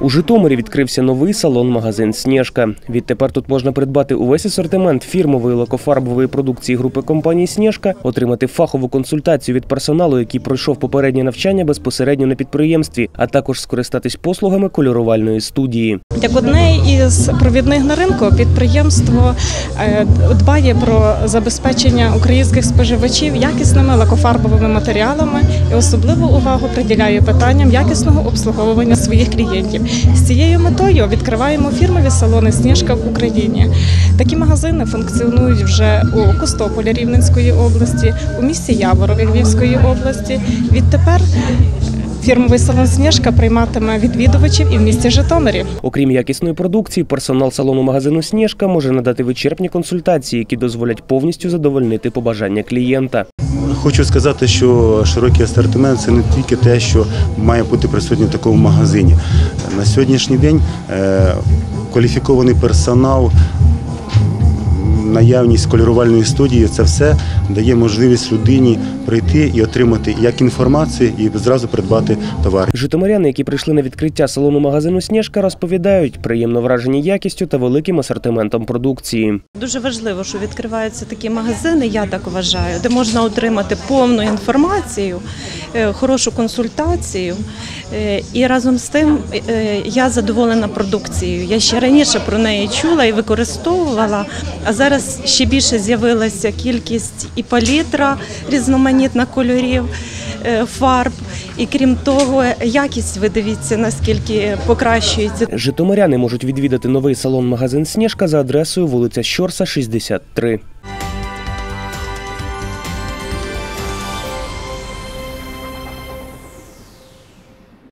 У Житомирі відкрився новий салон-магазин Снєжка. Відтепер тут можна придбати увесь асортимент фірмової лакофарбової продукції групи компанії Снєжка, отримати фахову консультацію від персоналу, який пройшов попереднє навчання безпосередньо на підприємстві, а також скористатись послугами кольорувальної студії. Як одне із провідних на ринку підприємство е, дбає про забезпечення українських споживачів якісними лакофарбовими матеріалами і особливу увагу приділяє питанням якісного обслуговування своїх клієнтів. З цією метою відкриваємо фірмові салони Сніжка в Україні. Такі магазини функціонують вже у Костополі Рівненської області, у місті Яворові Львівської області. Відтепер фірмовий салон Сніжка прийматиме відвідувачів і в місті Житомирі. Окрім якісної продукції, персонал салону магазину Сніжка може надати вичерпні консультації, які дозволять повністю задовольнити побажання клієнта. Хочу сказати, що широкий асортимент це не тільки те, що має бути присутнє в такому магазині. На сьогоднішній день е, кваліфікований персонал, наявність кольорувальної студії це все дає можливість людині прийти і отримати як інформацію, і зразу придбати товар. Житомиряни, які прийшли на відкриття салону магазину Сніжка, розповідають, приємно вражені якістю та великим асортиментом продукції. Дуже важливо, що відкриваються такі магазини, я так вважаю, де можна отримати повну інформацію, е, хорошу консультацію. Е, І разом з тим е, я задоволена продукцією. Я ще раніше про неї чула і використовувала, а зараз ще більше з'явилася кількість і палітра різноманітна кольорів, е, фарб. І крім того, якість ви дивіться, наскільки покращується. Житомиряни можуть відвідати новий салон магазин Сніжка за адресою вулиця Щорса, 63.